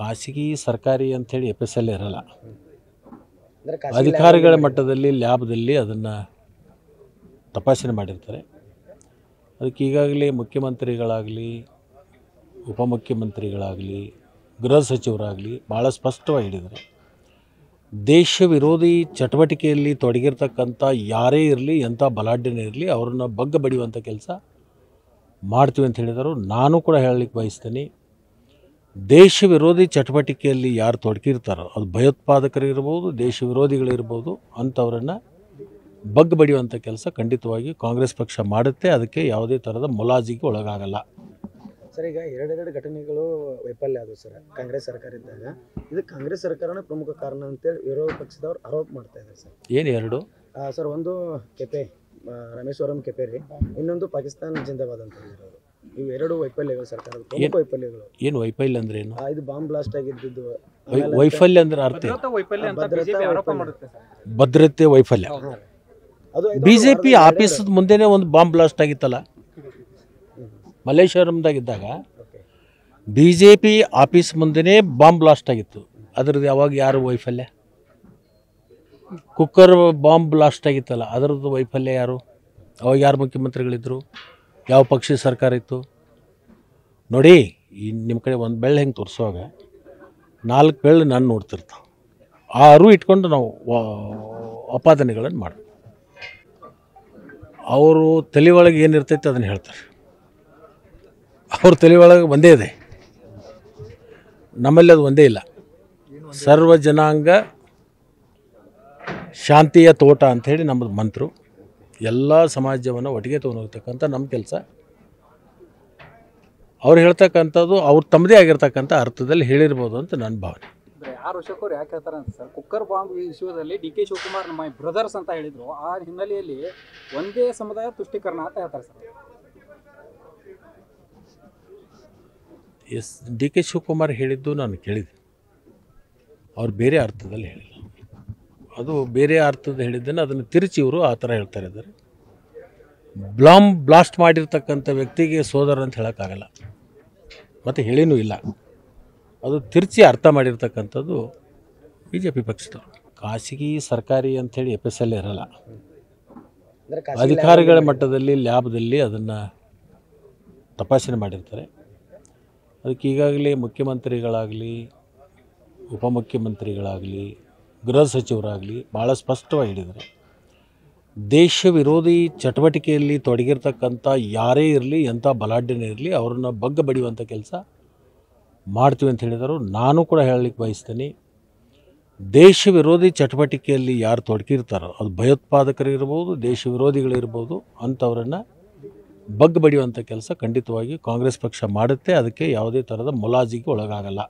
ಖಾಸಗಿ ಸರ್ಕಾರಿ ಅಂಥೇಳಿ ಎಫ್ ಎಸ್ ಎಲ್ ಇರಲ್ಲ ಅಧಿಕಾರಿಗಳ ಮಟ್ಟದಲ್ಲಿ ಲ್ಯಾಬ್ದಲ್ಲಿ ಅದನ್ನು ತಪಾಸಣೆ ಮಾಡಿರ್ತಾರೆ. ಅದಕ್ಕೆ ಈಗಾಗಲೇ ಮುಖ್ಯಮಂತ್ರಿಗಳಾಗಲಿ ಉಪಮುಖ್ಯಮಂತ್ರಿಗಳಾಗಲಿ ಗೃಹ ಸಚಿವರಾಗಲಿ ಭಾಳ ಸ್ಪಷ್ಟವಾಗಿ ಹೇಳಿದ್ದಾರೆ. ದೇಶ ವಿರೋಧಿ ಚಟುವಟಿಕೆಯಲ್ಲಿ ತೊಡಗಿರ್ತಕ್ಕಂಥ ಯಾರೇ ಇರಲಿ ಎಂಥ ಬಲಾಢ್ಯನೇ ಇರಲಿ ಅವ್ರನ್ನ ಬಗ್ಗ ಬಡಿಯುವಂಥ ಕೆಲಸ ಮಾಡ್ತೀವಿ ಅಂತ ಹೇಳಿದರು. ನಾನು ಕೂಡ ಹೇಳಲಿಕ್ಕೆ ಬಯಸ್ತೇನೆ ದೇಶ ವಿರೋಧಿ ಚಟುವಟಿಕೆಯಲ್ಲಿ ಯಾರು ತೊಡಗಿರ್ತಾರೋ ಅದು ಭಯೋತ್ಪಾದಕರು ಇರ್ಬೋದು ದೇಶ ವಿರೋಧಿಗಳಿರ್ಬೋದು ಅಂಥವ್ರನ್ನು ಬಗ್ಗ ಬಡಿಯುವಂಥ ಕೆಲಸ ಖಂಡಿತವಾಗಿ ಕಾಂಗ್ರೆಸ್ ಪಕ್ಷ ಮಾಡುತ್ತೆ. ಅದಕ್ಕೆ ಯಾವುದೇ ಥರದ ಮುಲಾಜಿಗೆ ಒಳಗಾಗಲ್ಲ. ಸರ್ ಈಗ ಎರಡೆರಡು ಘಟನೆಗಳು ವೈಫಲ್ಯ ಆದವು ಸರ್ ಕಾಂಗ್ರೆಸ್ ಸರ್ಕಾರ ಇದ್ದಾಗ. ಇದು ಕಾಂಗ್ರೆಸ್ ಸರ್ಕಾರನೇ ಪ್ರಮುಖ ಕಾರಣ ಅಂತೇಳಿ ವಿರೋಧ ಪಕ್ಷದವ್ರು ಆರೋಪ ಮಾಡ್ತಾ ಇದ್ದಾರೆ ಸರ್. ಏನು ಎರಡು? ಸರ್ ಒಂದು ಕೆಪೆ ರಮೇಶ್ವರಂ ಕೆಪೆ ರೀ. ಇನ್ನೊಂದು ಪಾಕಿಸ್ತಾನ ಜಿಂದಾಬಾದ್ ಅಂತ ಹೇಳಿರೋರು. ಇವು ಎರಡು ವೈಫಲ್ಯಗಳು ಸರ್ಕಾರದ ಪ್ರಮುಖ ವೈಫಲ್ಯಗಳು. ಏನು ವೈಫಲ್ಯ ಅಂದ್ರೆ ಏನು? ಆ, ಇದು ಬಾಂಬ್ ಬ್ಲಾಸ್ಟ್ ಆಗಿದ್ದು ವೈಫಲ್ಯ ಅಂದ್ರೆ ಅರ್ಥ ಭದ್ರತೆ ವೈಫಲ್ಯ ಅಂತ ಬಿಜೆಪಿ ಆಫೀಸ್ ಮುಂದೆನೇ ಒಂದು ಬಾಂಬ್ ಬ್ಲಾಸ್ಟ್ ಆಗಿತ್ತಲ್ಲ? ಮಲ್ಲೇಶ್ವರಂದಾಗಿದ್ದಾಗ ಬಿ ಜೆ ಪಿ ಆಫೀಸ್ ಮುಂದೆನೇ ಬಾಂಬ್ ಬ್ಲಾಸ್ಟ್ ಆಗಿತ್ತು. ಅದರದ್ದು ಯಾವಾಗ ಯಾರು ವೈಫಲ್ಯ? ಕುಕ್ಕರ್ ಬಾಂಬ್ ಬ್ಲಾಸ್ಟ್ ಆಗಿತ್ತಲ್ಲ ಅದರದ್ದು ವೈಫಲ್ಯ ಯಾರು? ಅವಾಗ ಯಾರು ಮುಖ್ಯಮಂತ್ರಿಗಳಿದ್ದರು ಯಾವ ಪಕ್ಷದ ಸರ್ಕಾರ ಇತ್ತು? ನೋಡಿ, ಈ ನಿಮ್ಮ ಕಡೆ ಒಂದು ಬೆಳ್ಳು ಹೆಂಗೆ ತೋರಿಸುವಾಗ ನಾಲ್ಕು ಬೆಳ್ಳು ನಾನು ನೋಡ್ತಿರ್ತಾವೆ. ಆರು ಇಟ್ಕೊಂಡು ನಾವು ಆಪಾದನೆಗಳನ್ನು ಅಪಾದನೆಗಳನ್ನು ಮಾಡಿ ಅವರು ತಲೆ ಒಳಗೆ ಏನಿರ್ತೈತೆ ಅದನ್ನು ಹೇಳ್ತಾರೆ. ಅವ್ರ ತಲೆ ಒಳಗೆ ಒಂದೇ ಇದೆ. ನಮ್ಮಲ್ಲಿ ಅದು ಒಂದೇ ಇಲ್ಲ. ಸರ್ವ ಜನಾಂಗ ಶಾಂತಿಯ ತೋಟ ಅಂಥೇಳಿ ನಮ್ಮದು ಮಂತ್ರು. ಎಲ್ಲ ಸಮಾಜವನ್ನು ಒಟ್ಟಿಗೆ ತೊಗೊಂಡೋಗ್ತಕ್ಕಂಥ ನಮ್ಮ ಕೆಲಸ. ಅವ್ರು ಹೇಳ್ತಕ್ಕಂಥದ್ದು ಅವ್ರು ತಮ್ಮದೇ ಆಗಿರ್ತಕ್ಕಂಥ ಅರ್ಥದಲ್ಲಿ ಹೇಳಿರ್ಬೋದು ಅಂತ ನನ್ನ ಭಾವನೆ. ಆರು ವರ್ಷಕ್ಕವ್ರು ಯಾಕೆ ಹೇಳ್ತಾರೆ ಅಂತ ಸರ್ ಕುಕ್ಕರ್ ಬಾಂಬ್ ವಿಷಯದಲ್ಲಿ ಡಿ ಕೆ ಶಿವಕುಮಾರ್ ನಮ್ಮ ಬ್ರದರ್ಸ್ ಅಂತ ಹೇಳಿದರು. ಆ ಹಿನ್ನೆಲೆಯಲ್ಲಿ ಒಂದೇ ಸಮುದಾಯ ತುಷ್ಟೀಕರಣ ಅಂತ ಹೇಳ್ತಾರೆ sir. Yes D K Shivakumar ಹೇಳಿದ್ದು ನಾನು ಕೇಳಿದೆ. ಅವ್ರು ಬೇರೆ ಅರ್ಥದಲ್ಲಿ ಹೇಳಿಲ್ಲ. ಅದು ಬೇರೆ ಅರ್ಥದ ಹೇಳಿದ್ದನ್ನು ಅದನ್ನು ತಿರುಚಿ ಇವರು ಆ ಥರ ಹೇಳ್ತಾರೆ ಇದ್ದಾರೆ. ಬ್ಲಾಮ್ ಬ್ಲಾಸ್ಟ್ ಮಾಡಿರ್ತಕ್ಕಂಥ ವ್ಯಕ್ತಿಗೆ ಸೋದರ ಅಂತ ಹೇಳೋಕ್ಕಾಗಲ್ಲ. ಮತ್ತು ಹೇಳಿನೂ ಇಲ್ಲ. ಅದು ತಿರ್ಚಿ ಅರ್ಥ ಮಾಡಿರ್ತಕ್ಕಂಥದ್ದು ಬಿ ಜೆ ಪಿ ಪಕ್ಷದವರು. ಖಾಸಗಿ ಸರ್ಕಾರಿ ಅಂಥೇಳಿ ಎಫ್ ಎಸ್ ಎಲ್ ಇರಲ್ಲ ಅಧಿಕಾರಿಗಳ ಮಟ್ಟದಲ್ಲಿ ಲ್ಯಾಬ್ದಲ್ಲಿ ಅದನ್ನು ತಪಾಸಣೆ ಮಾಡಿರ್ತಾರೆ. ಅದಕ್ಕೆ ಈಗಾಗಲೇ ಮುಖ್ಯಮಂತ್ರಿಗಳಾಗಲಿ ಉಪಮುಖ್ಯಮಂತ್ರಿಗಳಾಗಲಿ ಗೃಹ ಸಚಿವರಾಗಲಿ ಭಾಳ ಸ್ಪಷ್ಟವಾಗಿ ಹೇಳಿದ್ದಾರೆ. ದೇಶ ವಿರೋಧಿ ಚಟುವಟಿಕೆಯಲ್ಲಿ ತೊಡಗಿರ್ತಕ್ಕಂಥ ಯಾರೇ ಇರಲಿ, ಎಂಥ ಬಲಾಢ್ಯನೇ ಇರಲಿ, ಅವ್ರನ್ನ ಬಗ್ಗ ಬಡಿಯುವಂಥ ಕೆಲಸ ಮಾಡ್ತೀವಿ ಅಂತ ಹೇಳಿದರು. ನಾನು ಕೂಡ ಹೇಳಲಿಕ್ಕೆ ಬಯಸ್ತೀನಿ ದೇಶ ವಿರೋಧಿ ಚಟುವಟಿಕೆಯಲ್ಲಿ ಯಾರು ತೊಡಗಿರ್ತಾರೋ, ಅದು ಭಯೋತ್ಪಾದಕರಿರ್ಬೋದು ದೇಶ ವಿರೋಧಿಗಳಿರ್ಬೋದು ಅಂಥವ್ರನ್ನ ಬಗ್ಗ ಬಡಿಯುವಂಥ ಕೆಲಸ ಖಂಡಿತವಾಗಿ ಕಾಂಗ್ರೆಸ್ ಪಕ್ಷ ಮಾಡುತ್ತೆ. ಅದಕ್ಕೆ ಯಾವುದೇ ಥರದ ಮುಲಾಜಿಗೆ ಒಳಗಾಗಲ್ಲ.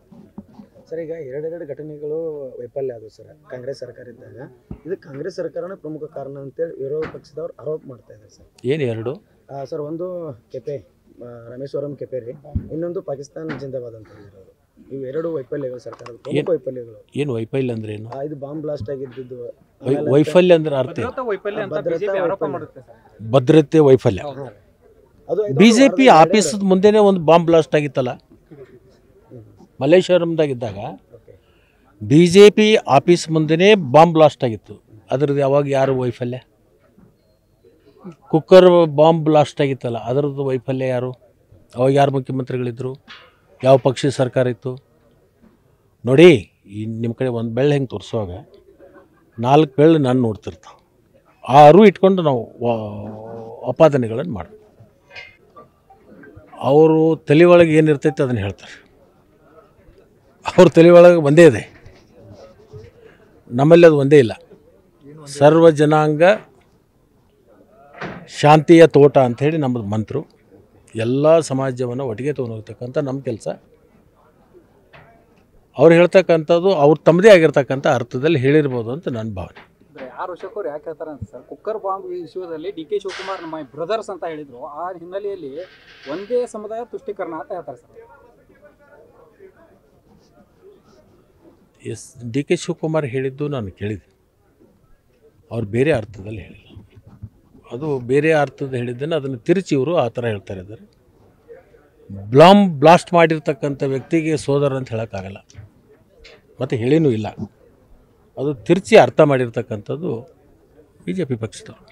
ಸರ್ ಈಗ ಎರಡೆರಡು ಘಟನೆಗಳು ವೈಫಲ್ಯ ಆದವು ಸರ್ ಕಾಂಗ್ರೆಸ್ ಸರ್ಕಾರ ಇದ್ದಾಗ. ಇದು ಕಾಂಗ್ರೆಸ್ ಸರ್ಕಾರನೇ ಪ್ರಮುಖ ಕಾರಣ ಅಂತೇಳಿ ವಿರೋಧ ಪಕ್ಷದವ್ರು ಆರೋಪ ಮಾಡ್ತಾ ಇದ್ದಾರೆ ಸರ್. ಏನು ಎರಡು? ಸರ್ ಒಂದು ಕೆಪೆ ರಮೇಶ್ವರಂ ಕೆಪೆ ರೀ ಇನ್ನೊಂದು ಪಾಕಿಸ್ತಾನ ಜಿಂದಾಬಾದ್ ಅಂತ ಹೇಳಿರೋರು. ಇವು ಎರಡು ವೈಫಲ್ಯಗಳು ಸರ್ಕಾರದ ಪ್ರಮುಖ ವೈಫಲ್ಯಗಳು. ಏನು ವೈಫಲ್ಯ ಅಂದ್ರೆ ಏನು? ಆ, ಇದು ಬಾಂಬ್ ಬ್ಲಾಸ್ಟ್ ಆಗಿದ್ದು ವೈಫಲ್ಯ ಅಂದ್ರೆ ಅರ್ಥ ಭದ್ರತೆ ವೈಫಲ್ಯ ಅಂತ ಬಿಜೆಪಿ ಆಫೀಸ್ ಮುಂದೆನೆ ಮಾಡುತ್ತೆ ಸರ್. ಭದ್ರತೆ ವೈಫಲ್ಯ. ಅದು ಐದು ಬಿ ಜೆ ಪಿ ಆಫೀಸದ ಮುಂದೆನೇ ಒಂದು ಬಾಂಬ್ ಬ್ಲಾಸ್ಟ್ ಆಗಿತ್ತಲ್ಲ? ಮಲ್ಲೇಶ್ವರಂದಾಗಿದ್ದಾಗ ಇದ್ದಾಗ ಬಿ ಜೆ ಪಿ ಆಫೀಸ್ ಮುಂದೆನೇ ಬಾಂಬ್ ಬ್ಲಾಸ್ಟ್ ಆಗಿತ್ತು. ಅದರದ್ದು ಯಾವಾಗ ಯಾರು ವೈಫಲ್ಯ? ಕುಕ್ಕರ್ ಬಾಂಬ್ ಬ್ಲಾಸ್ಟ್ ಆಗಿತ್ತಲ್ಲ ಅದರದ್ದು ವೈಫಲ್ಯ ಯಾರು? ಅವಾಗ ಯಾರು ಮುಖ್ಯಮಂತ್ರಿಗಳಿದ್ದರು ಯಾವ ಪಕ್ಷದ ಸರ್ಕಾರ ಇತ್ತು? ನೋಡಿ ಈ ನಿಮ್ಮ ಕಡೆ ಒಂದು ಬೆಳ್ಳೆ ಹೆಂಗೆ ತೋರಿಸುವಾಗ ನಾಲ್ಕು ಬೆಳ್ಳು ನಾನು ನೋಡ್ತಿರ್ತಾವೆ. ಆರು ಇಟ್ಕೊಂಡು ನಾವು ಅಪಾದನೆಗಳನ್ನು ಮಾಡಿ ಅವರು ತಲೆ ಒಳಗೆ ಏನಿರ್ತೈತೆ ಅದನ್ನು ಹೇಳ್ತಾರೆ. ಅವ್ರ ತಲೆ ಒಳಗೆ ಒಂದೇ ಇದೆ. ನಮ್ಮಲ್ಲಿ ಅದು ಒಂದೇ ಇಲ್ಲ. ಸರ್ವ ಜನಾಂಗ ಶಾಂತಿಯ ತೋಟ ಅಂಥೇಳಿ ನಮ್ಮದು ಮಂತ್ರು. ಎಲ್ಲ ಸಮಾಜವನ್ನು ಒಟ್ಟಿಗೆ ತೊಗೊಂಡೋಗ್ತಕ್ಕಂಥ ನಮ್ಮ ಕೆಲಸ. ಅವ್ರು ಹೇಳ್ತಕ್ಕಂಥದ್ದು ಅವ್ರು ತಮ್ಮದೇ ಆಗಿರ್ತಕ್ಕಂಥ ಅರ್ಥದಲ್ಲಿ ಹೇಳಿರ್ಬೋದು ಅಂತ ನನ್ನ ಭಾವನೆ. ಆರ್ ಅವ್ರು ಯಾಕೆ ಹೇಳ್ತಾರೆ ಅಂತ ಸರ್? ಕುಕ್ಕರ್ ಬಾಂಬ್ ವಿಷಯದಲ್ಲಿ ಡಿ ಕೆ ಶಿವಕುಮಾರ್ ನಮ್ಮ ಬ್ರದರ್ಸ್ ಅಂತ ಹೇಳಿದ್ರು. ಆ ಹಿನ್ನೆಲೆಯಲ್ಲಿ ಒಂದೇ ಸಮುದಾಯ ತುಷ್ಟೀಕರಣ ಅಂತ ಹೇಳ್ತಾರೆ sir. Yes, D K Shivakumar ಹೇಳಿದ್ದು ನಾನು ಕೇಳಿದೆ. ಅವ್ರು ಬೇರೆ ಅರ್ಥದಲ್ಲಿ ಹೇಳಿಲ್ಲ. ಅದು ಬೇರೆ ಅರ್ಥದ ಹೇಳಿದ್ದನ್ನು ಅದನ್ನು ತಿರುಚಿ ಇವರು ಆ ಥರ ಹೇಳ್ತಾರೆ ಇದ್ದಾರೆ ಬ್ಲಾಮ್ ಬ್ಲಾಸ್ಟ್ ಮಾಡಿರ್ತಕ್ಕಂಥ ವ್ಯಕ್ತಿಗೆ ಸೋದರ ಅಂತ ಹೇಳೋಕ್ಕಾಗಲ್ಲ. ಮತ್ತು ಹೇಳಿನೂ ಇಲ್ಲ. ಅದು ತಿರುಚಿ ಅರ್ಥ ಮಾಡಿರ್ತಕ್ಕಂಥದ್ದು ಬಿ ಜೆ ಪಿ ಪಕ್ಷದವರು.